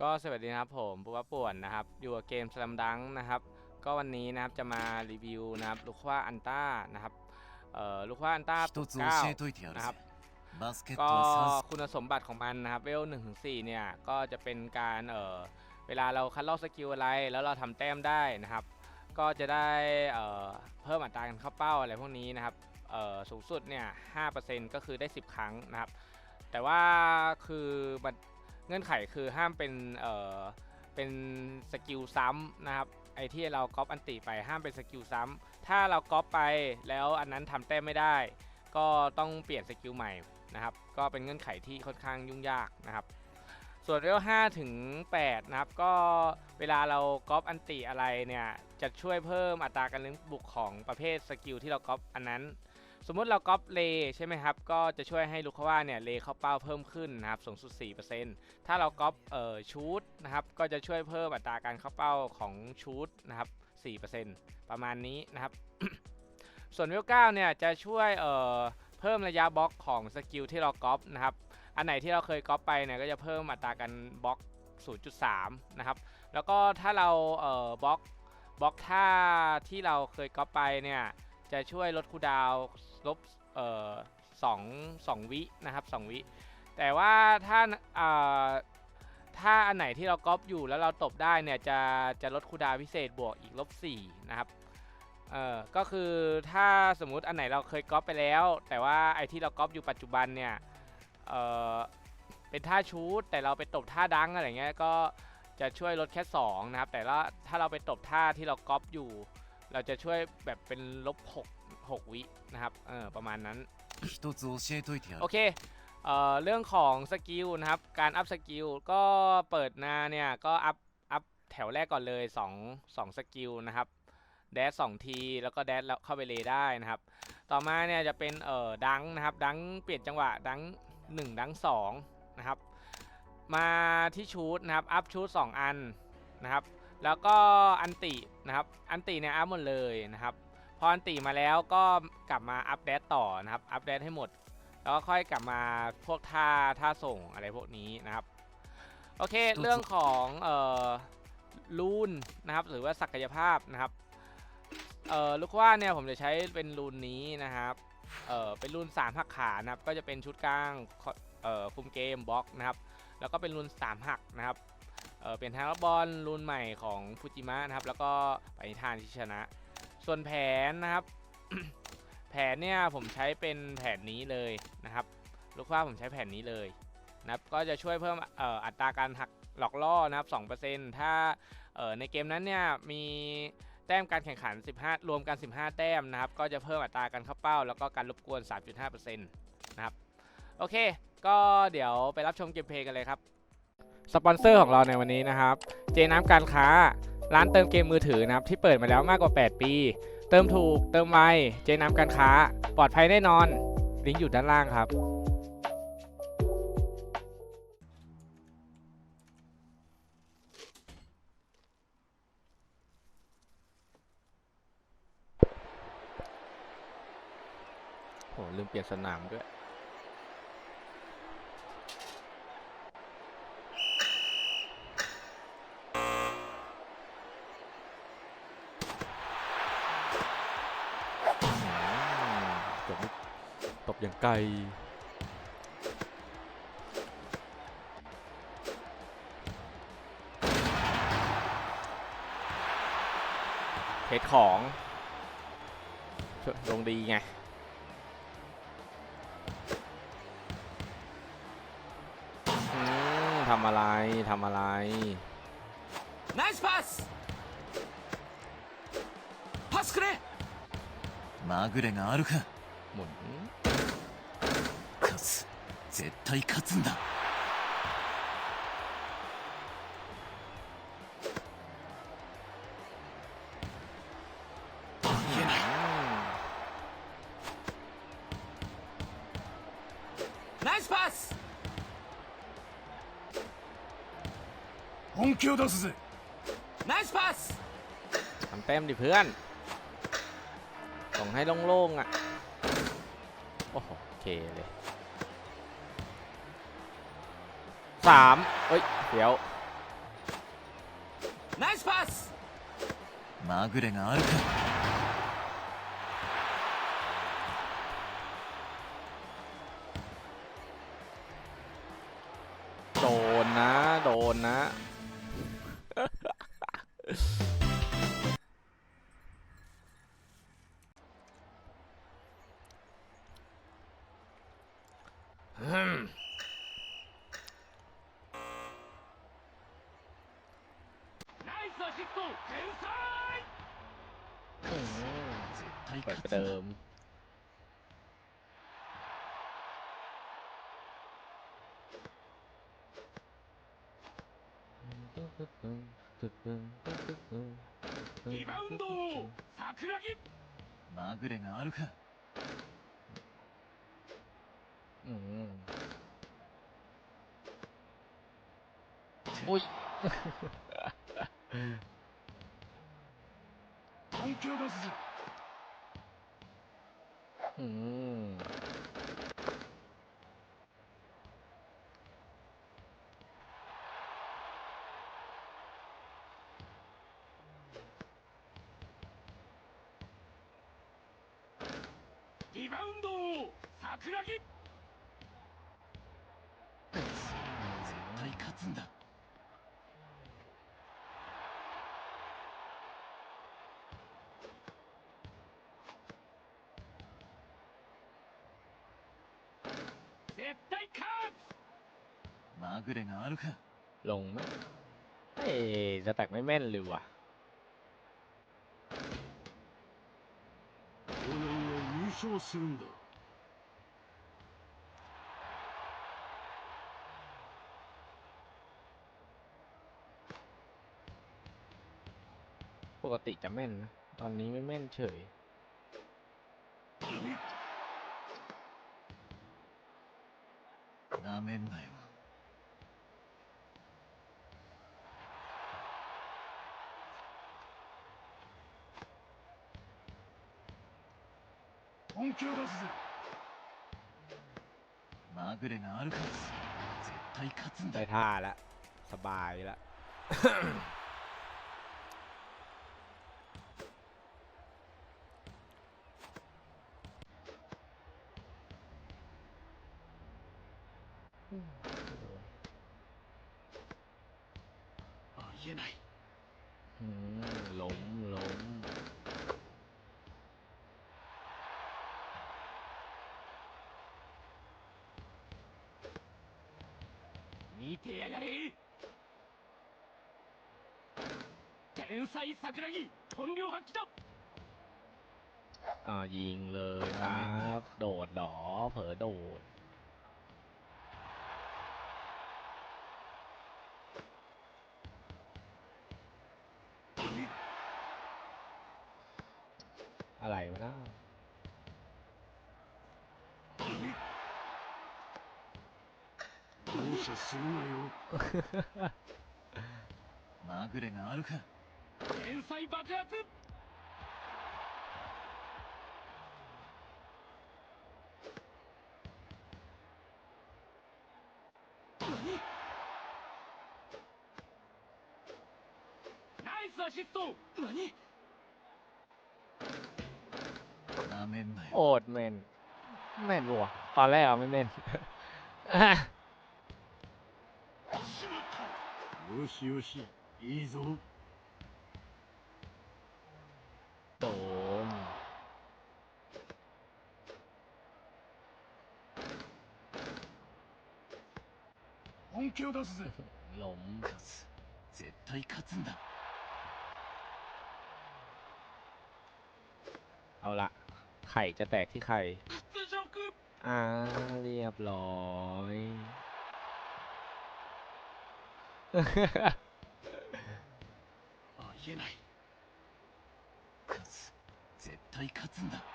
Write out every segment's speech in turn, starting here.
ก็สวัสดีครับผมปุ๊บป่วนนะครับอยู่กับเกมสลัมดังนะครับ ก็วันนี้นะครับจะมารีวิวนะครับลูกว่าอันต้านะครับเอ่อลูกว่าอันต้าปุ๊เก้านะครับก็คุณสมบัติของมันนะครับเวลหนึ่งถึงสี่เนี่ยก็จะเป็นการเอ่อเวลาเราคัดลอกสกิลอะไร แล้วเราทำแต้มได้นะครับ ก็จะได้เอ่อเพิ่มอัตราการเข้าเป้าอะไรพวกนี้นะครับเอ่อสูงสุดเนี่ยห้าเปอร์เซ็นต์ก็คือได้สิบครั้งนะครับ แต่ว่าคือมัน เงื่อนไขคือห้ามเป็นเอ่อเป็นสกิลซ้ำนะครับไอที่เราก๊อปอันติไปห้ามเป็นสกิลซ้ำถ้าเราก๊อปไปแล้วอันนั้นทำแต้มไม่ได้ ก็ต้องเปลี่ยนสกิลใหม่นะครับก็เป็นเงื่อนไขที่ค่อนข้างยุ่งยากนะครับส่วนเรล5ถึง8นะครับก็เวลาเราก๊อปอันติอะไรเนี่ยจะช่วยเพิ่มอัตราการเลี้ยงบุกของประเภทสกิลที่เราก๊อปอันนั้น สมมุติเราก๊อปเลใช่ไหมครับ ก็จะช่วยให้ลูกว่าเนี่ยเลเข้าเป้าเพิ่มขึ้นนะครับสูงสุด 4%ถ้าเราก๊อปเอ่อชูดนะครับก็จะช่วยเพิ่มอัตราการเข้าเป้าของชูดนะครับ 4%ประมาณนี้นะครับ ส่วนเวล9เนี่ยจะช่วยเอ่อเพิ่มระยะบล็อกของสกิลที่เราก๊อปนะครับอันไหนที่เราเคยก๊อปไปเนี่ยก็จะเพิ่มอัตราการบล็อก 0.3 นะครับ แล้วก็ถ้าเราเอ่อบล็อกบล็อกท่าที่เราเคยก๊อปไปเนี่ยจะช่วยลดคูดาว ลบเอ่อสองสองวินะครับสองวิ แต่ว่าถ้าอ่าถ้าอันไหนที่เราก๊อปอยู่แล้วเราตบได้เนี่ยจะจะลดคูดาพิเศษบวกอีกลบสี่นะครับเออก็คือถ้าสมมุติอันไหนเราเคยก๊อปไปแล้ว แต่ว่าไอที่เราก๊อปอยู่ปัจจุบันเนี่ยเออเป็นท่าชูดแต่เราไปตบท่าดังอะไรเงี้ยก็จะช่วยลดแค่2นะครับแต่ละถ้าเราไปตบท่าที่เราก๊อปอยู่ เราจะช่วยแบบเป็นลบ6 6 วินะครับเออประมาณนั้นโอเคเออเรื่องของสกิลนะครับ การอัพสกิลก็เปิดหน้าเนี่ยก็อัพอัพแถวแรกก่อนเลย 2 2สกิลนะครับแดสสองทีแล้วก็แดชแล้วเข้าไปเลได้นะครับ ต่อมาเนี่ยจะเป็นเออดังนะครับดังเปลี่ยนจังหวะดัง1ดัง2นะครับ มาที่ชูดนะครับอัพชูด2อันนะครับ แล้วก็อันตินะครับ อันติเนี่ยอัพหมดเลยนะครับ ออันติมาแล้วก็กลับมาอัพแดชต่อนะครับ อัพแดชให้หมด แล้วก็ค่อยกลับมาพวกท่าท่าส่งอะไรพวกนี้นะครับ โอเคตัวเรื่องของเอ่อรูนนะครับ หรือว่าศักยภาพนะครับ เอ่อลูกว่าเนี่ยผมจะใช้เป็นรูนนี้นะครับ เอ่อเป็นรูน3หักขานะครับ ก็จะเป็นชุดกลางเอ่อคุมเกมบล็อกนะครับ แล้วก็เป็นรูน3หักนะครับเอ่อเป็นทางรับบอลรูนใหม่ของฟูจิมะนะครับ แล้วก็ปณิธานที่ชนะ ส่วนแผนนะครับ แผนเนี่ยผมใช้เป็นแผนนี้เลยนะครับลูกว่าผมใช้แผนนี้เลยนะครับก็จะช่วยเพิ่มอ,อ,อัตราการหักหลอกล่อนะครับ 2%ถ้าเอ่อในเกมนั้นเนี่ยมีแต้มการแข่งขัน 15 รวมกัน 15 แต้มนะครับ ก็จะเพิ่มอัตราการเข้าเป้า แล้วก็การรบกวน 3.5%นะครับ โอเค ก็เดี๋ยวไปรับชมเกมเพลย์กันเลยครับ สปอนเซอร์ของเราในวันนี้นะครับ เจน้ำการค้า ร้านเติมเกมมือถือนะครับที่เปิดมาแล้วมากกว่า 8 ปี เติมถูก เติมไวเจน้ำการค้า ปลอดภัยแน่นอน ลิงก์อยู่ด้านล่างครับโหลืมเปลี่ยนสนามด้วย ไกล เทสของลงดีไง อืมทำอะไร ทำอะไร ナイスパスパスくれまぐれがあるか หมุน 勝つ 絶対勝つんだ อืม ナイスパス本気を出すぜナイスパス ทำแต้มดิเพื่อน ส่งให้โล่งๆอ่ะ โอ้โหโอเคเลย สามเอ้ย เดี๋ยว ナイスパスまぐれがあるか โดนนะ โดนนะ เปิด 勝 ประ つん เดิ だ ม リバウンドを桜木まぐれがあるか อืมอุ้ย 本気を出すぞ อื 絶対勝まぐれがあるか ลงไหมเอ้ยจะแตกไม่แม่นเลยว่ะ つオーナーが優勝するんだ ปกติจะแม่นนะ ตอนนี้ไม่แม่นเฉย なめんなよ本気を出すぜまぐれがあるか絶対勝つんだ ได้ท่าแล้ว สบายแล้ว ありえない อืมล้มล้ม 見てやがれ天才桜木本領発揮だ อ่ายิงเลยครับ โดดดอเผลอโดด อะไรวะนะ 容赦するなよまぐれがあるか天才爆発何ナイスアシスト何 なめんなよ โอดเมนแม่นบัวะตอนแรกอะไม่เม่น よしよしいいぞโดน 本気を出すぜ ล้ม 勝つ絶対勝つんだ เอาละ ไข่จะแตกที่ไข่ 屈辱 อ่า เรียบร้อย ありえない勝つ絶対勝つんだ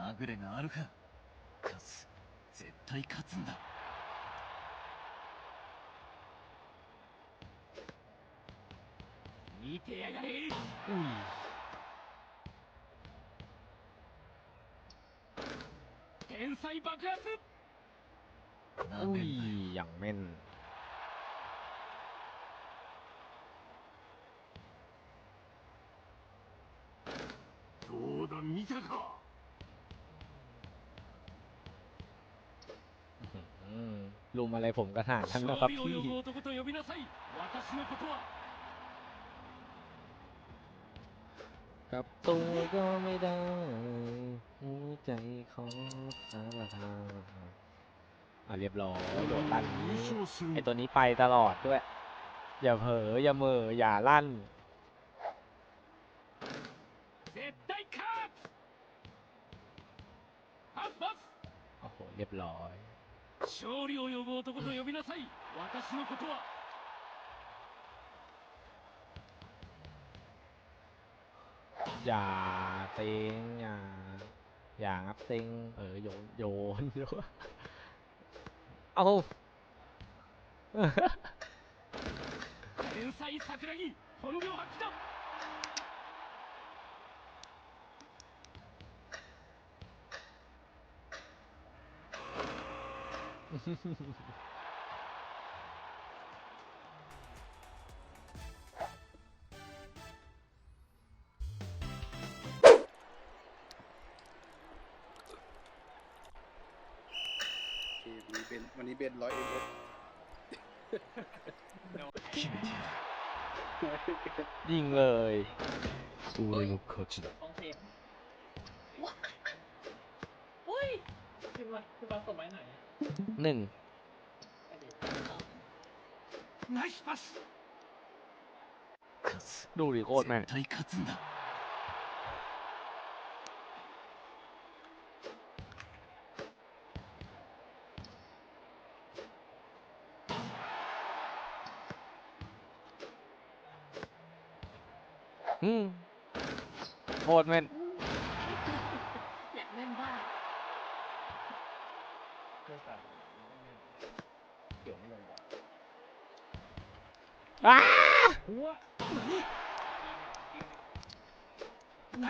まぐれがあるか 勝つ絶対勝つんだ見てやがれ อุ้ย 天才爆発 な อุ้ め ย んなよ อย่างแม่น どうだ見たか ลุมอะไรผมกระถางทั้งนะครับพี่ครับตัวก็ไม่ได้ใจของสารทาอะเรียบร้อยโดนตันไอตัวนี้ไปตลอดด้วย อย่าเผลออย่าเมออย่าลั่นโอ้โหเรียบร้อย 勝利を呼ぶ男と呼びなさい私のことは Dạ tiếng nhà Dạ ngắp tiếng Ừ dồn dồn nữa Ô 天才桜木本領発揮だ โอเควันนี้เป็นวันนี้เป็นร้อยเอ็มเอส 決めてや ยิงเลย る俺の勝ちだ ต้องเพลงอุ้ยคือว่าคือว่าส่งมาให้หน่อย หนึ่งดูดิโคตรแม่อืมโคตรแม่ง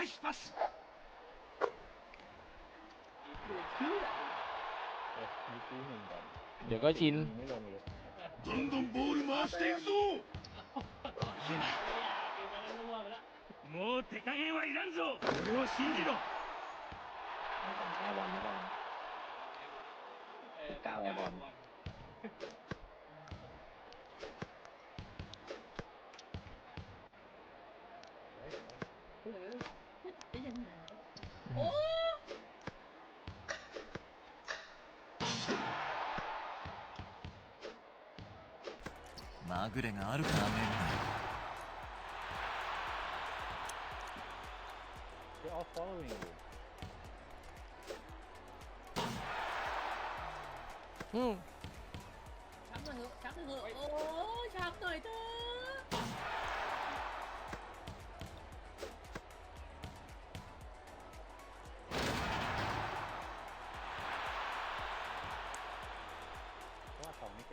ナイスパス เดี๋ยวก็ชิน どんどんボール回していくぞもう手加減はいらんぞ俺を信じろ แอร์บ ぐれがあるかなめんなよ อืม ชักหน่อยเถอะชักหน่อยเถอะโอ้ชักหน่อยเถอะ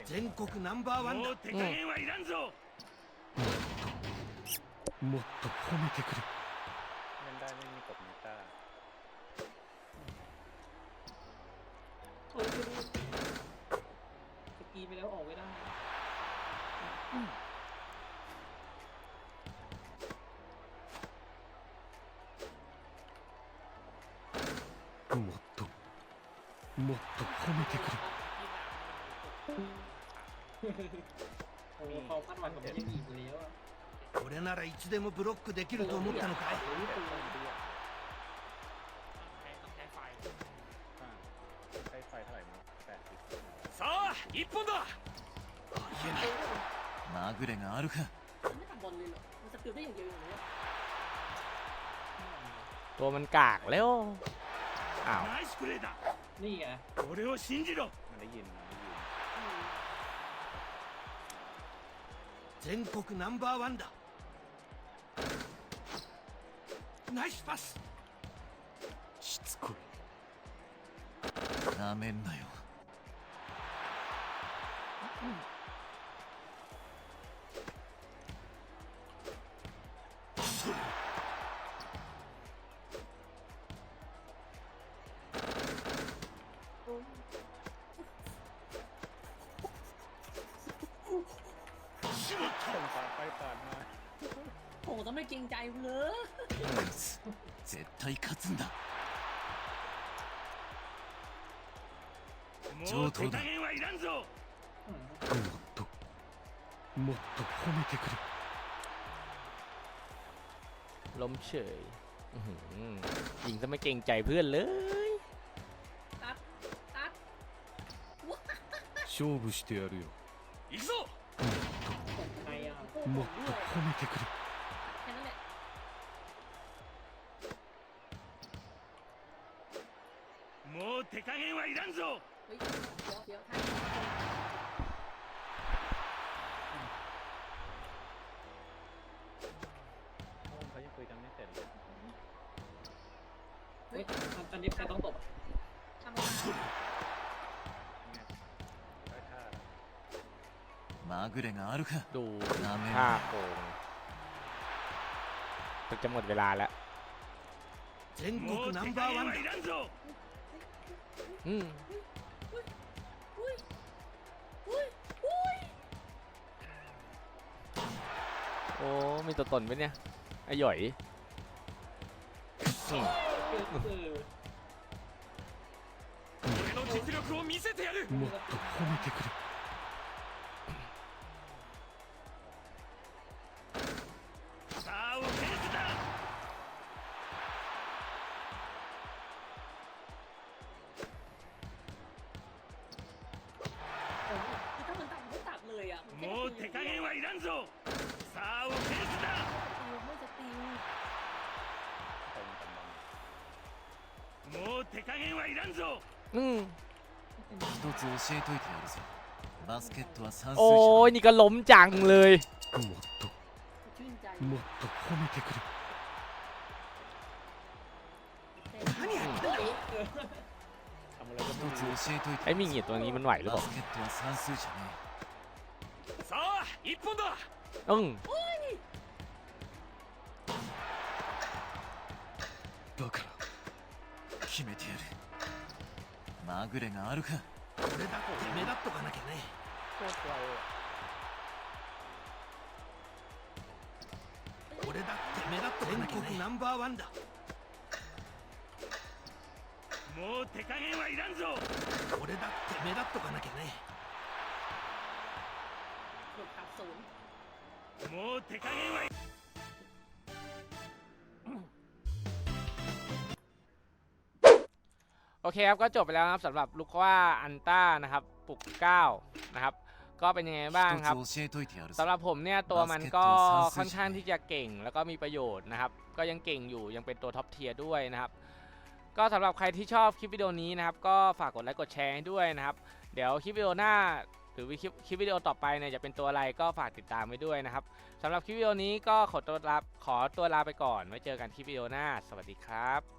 全国ナンバーワンだもう手加減はいらんぞもっと褒めてくれ โอ้ยคือสกีไปแล้วออกไม่ได้ もっともっと褒めてく โอ้โหเขาคาดหวังกับมันยังอีกแล้วอะ れ俺ならいつでもブロックできると思ったのかい เฮ้ยปืน さあ一本だまぐれがあるか มันไม่ทำบอลเลยเหรอมันสกิลได้อย่างเดียวอย่างเงี้ย ตัวมันกากแล้ว อ้าว ナイスプレーだ นี่ไง 俺を信じろ 全国ナンバーワンだ。ナイスパス。しつこい。なめんなよ。โห เกรงใจกูเลย こいつ絶対勝つんだもう手加減はいらんぞもっともっと褒めてくれ ล้มเฉยอื้อหือยิงซะไม่เกรงใจเพื่อนเลย ตัดตัด 勝負してやるよ行くぞ ใครอ่ะ もっと褒めてくれ 加減はいらんぞ เฮ้ยเดี๋ยวเดี๋ยวท่าน เขายังคุยกันไม่เสร็จเลย เฮ้ย ตอนนี้ใครต้องตบ ทำอะไร ได้ท่า まぐれがあるか ดู なめん ท่า なよ โกงจะหมดเวลาแล้ว 全もう手加減はいらんぞ อืม อุ้ยอุ้ยอุ้ย โอ้ มีตัวตนไหมเนี่ยไอ้หย่อยอืม 俺の実力を見せてやるもっと褒めてくれ んぞさあオフェンスだ ไม่สติล もう手加減はいらんぞ อืม 一つ教えといてやるぞバスケットは算数 โอ้ย じ นี่ก็ล้มจังเลย もっと ชื่นใจ もっと褒めてくれ何やってんだ ทำอะไร ゃ ก็ 一 ไม่รู้ つ教えとい ไอ้ て มีเหงียตัวนี้มันไหวหรือเป バ ล่า スケットは算数じゃね さあ一本だ。うん。バカ決めてやるまぐれがあるか。俺だって目立っとかなきゃね。俺だって目立ってなきゃね。全国ナンバーワンだ。もう手加減はいらんぞ。俺だって目立っとかなきゃね。もう手加減はい โอเคครับ ก็จบไปแล้วนะครับสำหรับลูกว่าอันต้านะครับปลุกเก้านะครับ ก็เป็นยังไงบ้างครับ 一つ教えといてやるぞ สำหรับผมเนี่ยตัวมันก็ บาสเกตบอลซันซึ ค่อนข้างที่จะเก่งแล้วก็มีประโยชน์นะครับ ก็ยังเก่งอยู่ยังเป็นตัวท็อปเทียร์ด้วยนะครับ ก็สำหรับใครที่ชอบคลิปวิดีโอนี้นะครับ ก็ฝากกดไลค์กดแชร์ให้ด้วยนะครับ เดี๋ยวคลิปวิดีโอหน้า ห รือคลิปคลิปวิดีโอต่อไปเนี่ยจะเป็นตัวอะไรก็ฝากติดตามไว้ด้วยนะครับสำหรับคลิปวิดีโอนี้ก็ขอตัวลาขอตัวลาไปก่อนไว้เจอกันคลิปวิดีโอหน้า สวัสดีครับ